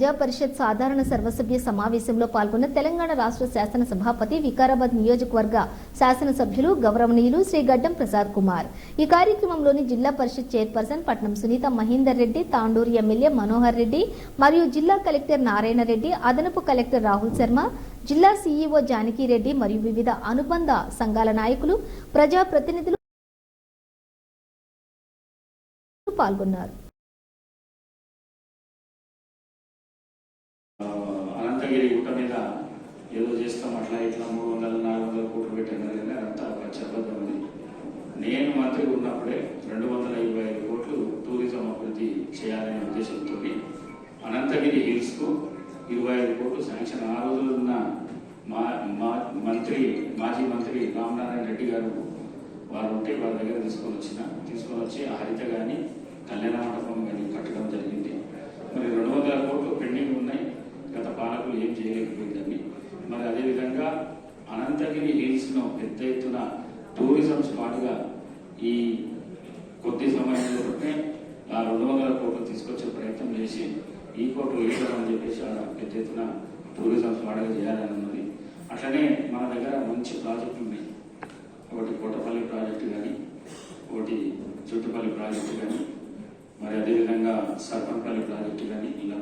ప్రజా పరిషత్ సాధారణ సర్వసభ్య సమావేశంలో పాల్గొన్న తెలంగాణ రాష్ట్ర శాసన సభాపతి వికారాబాద్ నియోజకవర్గ శాసనసభ్యులు గౌరవనీయులు శ్రీ గడ్డం ప్రసాద్ కుమార్. ఈ కార్యక్రమంలోని జిల్లా పరిషత్ చైర్పర్సన్ పట్నం సునీత మహేందర్ రెడ్డి తాండూరు ఎమ్మెల్యే మనోహర్ రెడ్డి మరియు జిల్లా కలెక్టర్ నారాయణ రెడ్డి అదనపు కలెక్టర్ రాహుల్ శర్మ జిల్లా సీఈఓ జానకిరెడ్డి మరియు వివిధ అనుబంధ సంఘాల నాయకులు ప్రజా ప్రతినిధులు పాల్గొన్నారు. అనంతగిరి గుట్ట మీద ఏదో చేస్తాం అట్లా ఇట్లా మూడు వందల నాలుగు వందల కోట్లు పెట్టినారు కానీ అదంతా ఒక అబద్ధం నేను మంత్రి ఉన్నప్పుడే రెండు వందల ఇరవై ఐదు కోట్లు టూరిజం అభివృద్ధి చేయాలనే ఉద్దేశంతో అనంతగిరి హిల్స్కు ఇరవై ఐదు కోట్లు శాంక్షన్. ఆ రోజులు ఉన్న మా మా మంత్రి మాజీ మంత్రి రామనారాయణ రెడ్డి గారు వారు ఉంటే వారి దగ్గర తీసుకొని వచ్చిన తీసుకొని వచ్చి హరిత కానీ కళ్యాణ మండపం కానీ కట్టడం జరిగింది మరి రెండు వందల కోట్లు పెండింగ్ ఉన్నాయి గత పాలకులు ఏం చేయలేకపోయిందని మరి అదేవిధంగా అనంతగిరి హిల్స్ను పెద్ద ఎత్తున టూరిజం స్పాట్గా ఈ కొద్ది సమయంలోనే ఆ రెండు వందల కోట్లు తీసుకొచ్చే ప్రయత్నం చేసి ఈ కోట్లు వేసామని చెప్పేసి పెద్ద ఎత్తున టూరిజం స్పాట్గా చేయాలని ఉన్నది అట్లనే మన దగ్గర మంచి ప్రాజెక్టులు ఉన్నాయి ఒకటి కోటపల్లి ప్రాజెక్టు కానీ ఒకటి చుట్టుపల్లి ప్రాజెక్టు కానీ మరి అదేవిధంగా సర్పంపల్లి ప్రాజెక్టు కానీ ఇలా